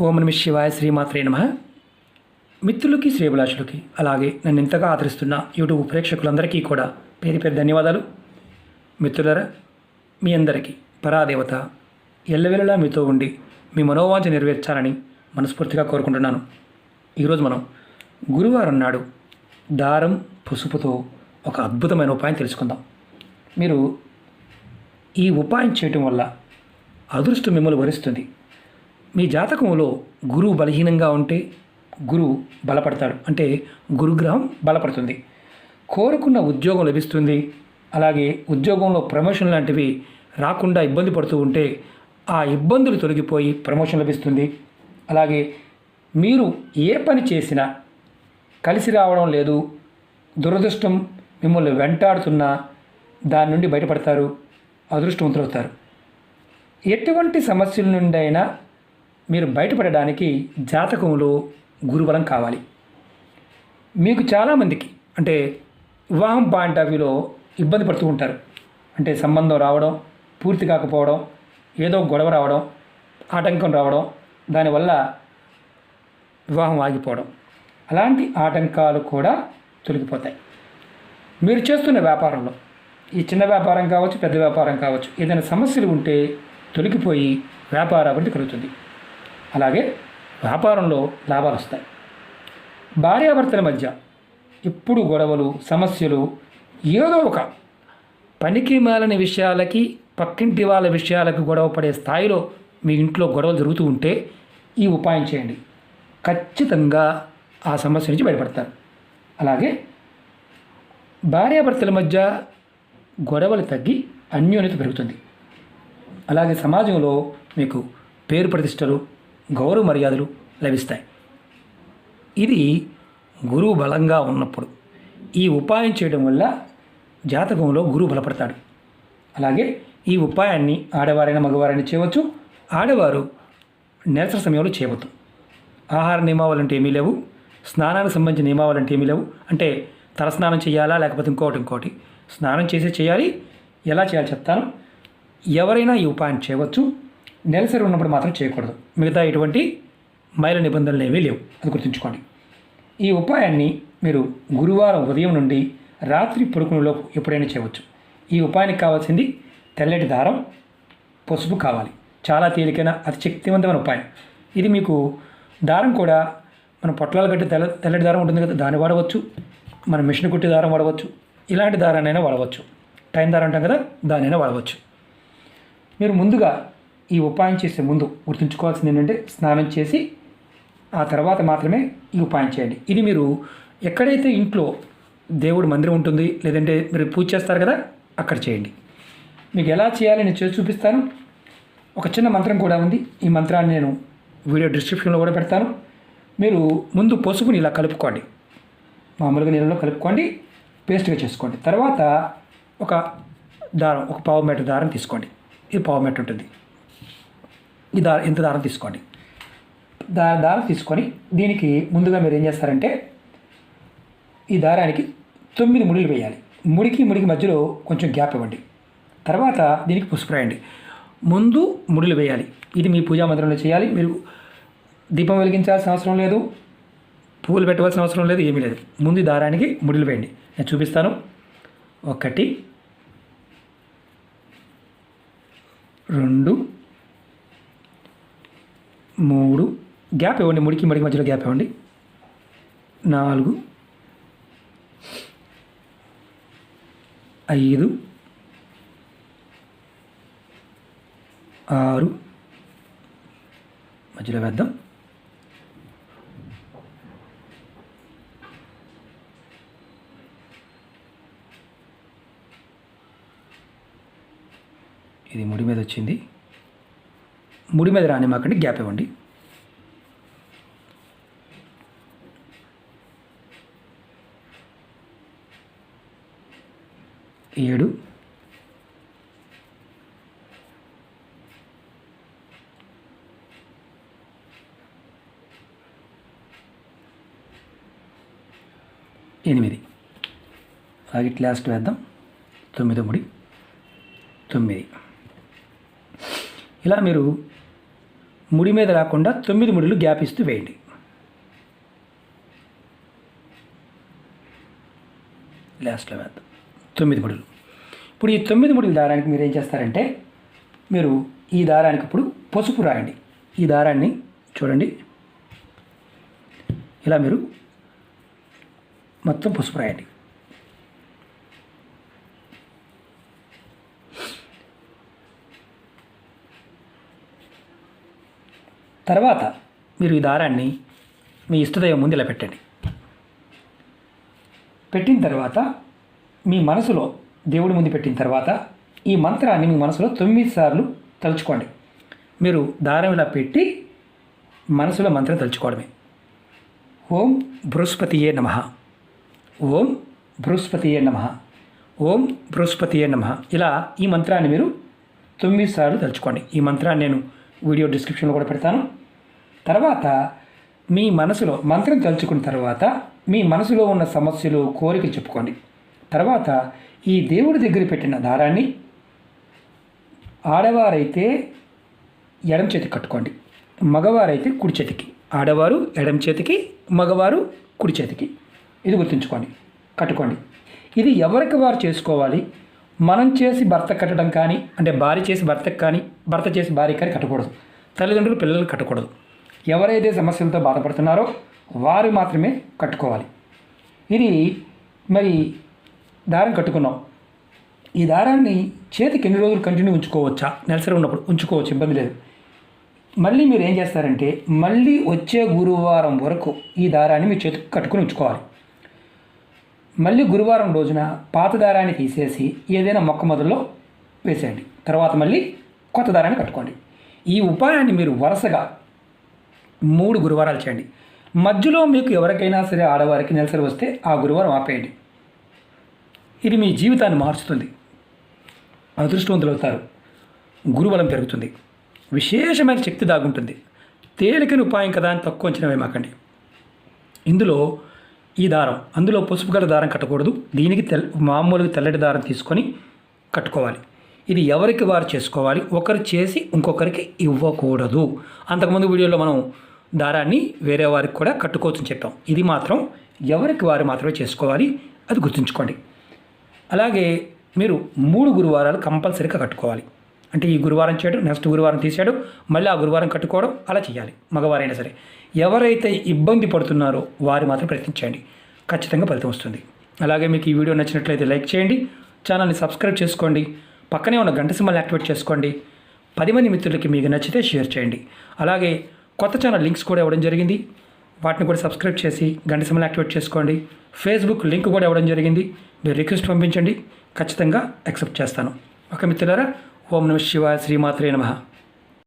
ఓం నమ శివాయ శ్రీమాత్రే నమ. మిత్రులకి శ్రీభిలాషులకి అలాగే నన్ను ఇంతగా ఆదరిస్తున్న యూట్యూబ్ ప్రేక్షకులందరికీ కూడా పేరు పేరు ధన్యవాదాలు. మిత్రులరా మీ అందరికీ పరాదేవత ఎల్లవెల్లలా మీతో ఉండి మీ మనోవాంఛ నెరవేర్చాలని మనస్ఫూర్తిగా కోరుకుంటున్నాను. ఈరోజు మనం గురువారం నాడు దారం పసుపుతో ఒక అద్భుతమైన ఉపాయం తెలుసుకుందాం. మీరు ఈ ఉపాయం చేయటం వల్ల అదృష్టం మిమ్మల్ని వరిస్తుంది. మీ జాతకంలో గురువు బలహీనంగా ఉంటే గురువు బలపడతాడు. అంటే గురుగ్రహం బలపడుతుంది. కోరుకున్న ఉద్యోగం లభిస్తుంది. అలాగే ఉద్యోగంలో ప్రమోషన్ లాంటివి రాకుండా ఇబ్బంది పడుతూ ఉంటే ఆ ఇబ్బందులు తొలగిపోయి ప్రమోషన్ లభిస్తుంది. అలాగే మీరు ఏ పని చేసినా కలిసి రావడం లేదు దురదృష్టం మిమ్మల్ని వెంటాడుతున్నా దాని నుండి బయటపడతారు అదృష్టవంతులవుతారు. ఎటువంటి సమస్యల నుండి అయినా మీరు బయటపడడానికి జాతకంలో గురుబలం కావాలి. మీకు చాలామందికి అంటే వివాహం పాయింట్ ఆఫ్ వ్యూలో ఇబ్బంది పడుతూ ఉంటారు. అంటే సంబంధం రావడం పూర్తి కాకపోవడం ఏదో గొడవ రావడం ఆటంకం రావడం దానివల్ల వివాహం ఆగిపోవడం. అలాంటి ఆటంకాలు కూడా తొలగిపోతాయి. మీరు చేస్తున్న వ్యాపారంలో ఈ చిన్న వ్యాపారం కావచ్చు పెద్ద వ్యాపారం కావచ్చు ఏదైనా సమస్యలు ఉంటే తొలగిపోయి వ్యాపార అభివృద్ధి కలుగుతుంది. అలాగే వ్యాపారంలో లాభాలు వస్తాయి. భార్యాభర్తల మధ్య ఎప్పుడు గొడవలు సమస్యలు ఏదో ఒక పనికి మాలని విషయాలకి పక్కింటి వాళ్ళ విషయాలకు గొడవ పడే స్థాయిలో మీ ఇంట్లో గొడవలు జరుగుతూ ఉంటే ఈ ఉపాయం చేయండి. ఖచ్చితంగా ఆ సమస్య నుంచి బయటపడతారు. అలాగే భార్యాభర్తల మధ్య గొడవలు తగ్గి అన్యోన్యత పెరుగుతుంది. అలాగే సమాజంలో మీకు పేరు ప్రతిష్టలు గౌరవ మర్యాదలు లభిస్తాయి. ఇది గురువు బలంగా ఉన్నప్పుడు ఈ ఉపాయం చేయడం వల్ల జాతకంలో గురువు బలపడతాడు. అలాగే ఈ ఉపాయాన్ని ఆడవారైనా మగవారైనా చేయవచ్చు ఆడవారు నిరసన సమయంలో చేయవద్దు ఆహార నియమావళి అంటే ఏమీ లేవు స్నానానికి సంబంధించిన నియమావళి అంటే ఏమీ లేవు. అంటే తలస్నానం చేయాలా లేకపోతే ఇంకోటి ఇంకోటి. స్నానం చేసే చేయాలి ఎలా చేయాలి చెప్తాను. ఎవరైనా ఈ ఉపాయం చేయవచ్చు నెలసరి ఉన్నప్పుడు మాత్రం చేయకూడదు. మిగతా ఎటువంటి మైల నిబంధనలు ఏమీ లేవు. అది గుర్తుంచుకోండి. ఈ ఉపాయాన్ని మీరు గురువారం ఉదయం నుండి రాత్రి పడుకునేలోపు ఎప్పుడైనా చేయవచ్చు. ఈ ఉపాయానికి కావాల్సింది తెల్లటి దారం పసుపు కావాలి. చాలా తేలికైన అతి శక్తివంతమైన ఉపాయం. ఇది మీకు దారం కూడా మన పొట్లాలు కట్టి తెల్ల తెల్లటి దారం ఉంటుంది కదా దాన్ని వాడవచ్చు. మన మిషన్ కుట్టి దారం వాడవచ్చు. ఇలాంటి దారాన్నైనా వాడవచ్చు. టైం దారం అంటాం కదా దానైనా వాడవచ్చు. మీరు ముందుగా ఈ ఉపాయం చేసే ముందు గుర్తుంచుకోవాల్సింది ఏంటంటే స్నానం చేసి ఆ తర్వాత మాత్రమే ఈ ఉపాయం చేయండి. ఇది మీరు ఎక్కడైతే ఇంట్లో దేవుడి మందిరం ఉంటుంది లేదంటే మీరు పూజ చేస్తారు కదా అక్కడ చేయండి. మీకు ఎలా చేయాలి నేను చేసి చూపిస్తాను. ఒక చిన్న మంత్రం కూడా ఉంది. ఈ మంత్రాన్ని నేను వీడియో డిస్క్రిప్షన్లో కూడా పెడతాను. మీరు ముందు పసుపుని ఇలా కలుపుకోండి. మామూలుగా నీళ్ళలో కలుపుకోండి పేస్ట్గా చేసుకోండి. తర్వాత ఒక దారం ఒక పావు మీటర్ దారం తీసుకోండి. ఇది పావు మీటర్ ఉంటుంది. ఈ దారం ఇంత దారం తీసుకోండి. దా దారం తీసుకొని దీనికి ముందుగా మీరు ఏం చేస్తారంటే ఈ దారానికి తొమ్మిది ముడులు వేయాలి. ముడికి ముడికి మధ్యలో కొంచెం గ్యాప్ ఇవ్వండి. తర్వాత దీనికి పసుపు రాయండి. ముందు ముడులు వేయాలి. ఇది మీ పూజా మందిరంలో చేయాలి. మీరు దీపం వెలిగించాల్సిన అవసరం లేదు. పువ్వులు పెట్టవలసిన అవసరం లేదు. ఏమీ లేదు. ముందు దారానికి ముడులు వేయండి. నేను చూపిస్తాను. ఒకటి రెండు మూడు. గ్యాప్ ఇవ్వండి ముడికి ముడికి మధ్యలో గ్యాప్ ఇవ్వండి. నాలుగు. ఐదు. ఆరు. మధ్యలో వేద్దాం. ఇది ముడి మీద వచ్చింది. ముడి మీద రాని మాకండి గ్యాప్ ఇవ్వండి. ఏడు. ఎనిమిది. అలాగే లాస్ట్ వేద్దాం. తొమ్మిది ముడి. తొమ్మిది. ఇలా మీరు ముడి మీద రాకుండా తొమ్మిది ముడులు గ్యాప్ ఇస్తూ వేయండి. లాస్ట్లో వేద్దాం. తొమ్మిది ముడులు. ఇప్పుడు ఈ తొమ్మిది ముడుల దారానికి మీరు ఏం చేస్తారంటే మీరు ఈ దారానికి ఇప్పుడు పసుపు రాయండి. ఈ దారాన్ని చూడండి. ఇలా మీరు మొత్తం పసుపు రాయండి. తర్వాత మీరు ఈ దారాన్ని మీ ఇష్టదైవం ముందు ఇలా పెట్టండి పెట్టిన తర్వాత మీ మనసులో దేవుడి ముందు పెట్టిన తర్వాత ఈ మంత్రాన్ని మీ మనసులో తొమ్మిది సార్లు తలుచుకోండి. మీరు దారం ఇలా పెట్టి మనసులో మంత్రం తలుచుకోవడమే. ఓం బృహస్పతియే నమ. ఓం బృహస్పతియే నమ. ఓం బృహస్పతియే నమ. ఇలా ఈ మంత్రాన్ని మీరు తొమ్మిది సార్లు తలుచుకోండి. ఈ మంత్రాన్ని నేను వీడియో డిస్క్రిప్షన్లో కూడా పెడతాను. తర్వాత మీ మనసులో మంత్రం తలుచుకున్న తర్వాత మీ మనసులో ఉన్న సమస్యలు కోరికలు చెప్పుకోండి. తర్వాత ఈ దేవుడి దగ్గర పెట్టిన దారాన్ని ఆడవారైతే ఎడం చేతికి కట్టుకోండి. మగవారైతే కుడి చేతికి. ఆడవారు ఎడం చేతికి మగవారు కుడి చేతికి. ఇది గుర్తుంచుకోండి. కట్టుకోండి. ఇది ఎవరికి వారు చేసుకోవాలి? మనం చేసి భర్త కట్టడం కానీ అంటే భార్య చేసి భర్తకు కానీ భర్త చేసి భార్య కానీ కట్టకూడదు. తల్లిదండ్రులు పిల్లలు కట్టకూడదు. ఎవరైతే సమస్యలతో బాధపడుతున్నారో వారు మాత్రమే కట్టుకోవాలి. ఇది మరి దారం కట్టుకున్నాం. ఈ దారాన్ని చేతికి ఎన్ని రోజులు కంటిన్యూ ఉంచుకోవచ్చా? నెలసరి ఉన్నప్పుడు ఉంచుకోవచ్చు ఇబ్బంది లేదు. మళ్ళీ మీరు ఏం చేస్తారంటే మళ్ళీ వచ్చే గురువారం వరకు ఈ దారాన్ని మీ చేతికి కట్టుకుని ఉంచుకోవాలి. మళ్ళీ గురువారం రోజున పాత దారాన్ని తీసేసి ఏదైనా మొక్క మొదల్లో వేసేయండి. తర్వాత మళ్ళీ కొత్త దారాన్ని కట్టుకోండి. ఈ ఉపాయాన్ని మీరు వరుసగా మూడు గురువారాలు చేయండి. మధ్యలో మీకు ఎవరికైనా సరే ఆడవారికి నెలసరి వస్తే ఆ గురువారం ఆపేయండి. ఇది మీ జీవితాన్ని మార్చుతుంది. అదృష్టవంతులు అవుతారు. గురుబలం పెరుగుతుంది. విశేషమైన శక్తి దాగుంటుంది. తేలికని ఉపాయం కదా అని తక్కువ అంచనా వేమాకండి ఇందులో ఈ దారం అందులో పసుపు గల దారం కట్టకూడదు. దీనికి తెల్ మామూలుగా తెల్లటి దారం తీసుకొని కట్టుకోవాలి. ఇది ఎవరికి వారు చేసుకోవాలి? ఒకరు చేసి ఇంకొకరికి ఇవ్వకూడదు. అంతకుముందు వీడియోలో మనం దారాన్ని వేరే వారికి కూడా కట్టుకోవచ్చని చెప్పాం. ఇది మాత్రం ఎవరికి వారు మాత్రమే చేసుకోవాలి అది గుర్తుంచుకోండి. అలాగే మీరు మూడు గురువారాలు కంపల్సరీగా కట్టుకోవాలి. అంటే ఈ గురువారం చేయడం నెక్స్ట్ గురువారం తీసేయడం మళ్ళీ ఆ గురువారం కట్టుకోవడం అలా చేయాలి మగవారైనా సరే. ఎవరైతే ఇబ్బంది పడుతున్నారో వారు మాత్రం ప్రయత్నించండి. ఖచ్చితంగా ఫలితం వస్తుంది. అలాగే మీకు ఈ వీడియో నచ్చినట్లయితే లైక్ చేయండి ఛానల్ని సబ్స్క్రైబ్ చేసుకోండి పక్కనే ఉన్న గంట సింబల్ యాక్టివేట్ చేసుకోండి పది మంది మిత్రులకి మీకు నచ్చితే షేర్ చేయండి. అలాగే కొత్త ఛానల్ లింక్స్ కూడా ఇవ్వడం జరిగింది. వాటిని కూడా సబ్స్క్రైబ్ చేసి గంట సమయం యాక్టివేట్ చేసుకోండి. ఫేస్బుక్ లింక్ కూడా ఇవ్వడం జరిగింది. మీరు రిక్వెస్ట్ పంపించండి. ఖచ్చితంగా యాక్సెప్ట్ చేస్తాను. ఓకే మిత్రులారా ఓం నమ శివాయ శ్రీమాత్రే నమః.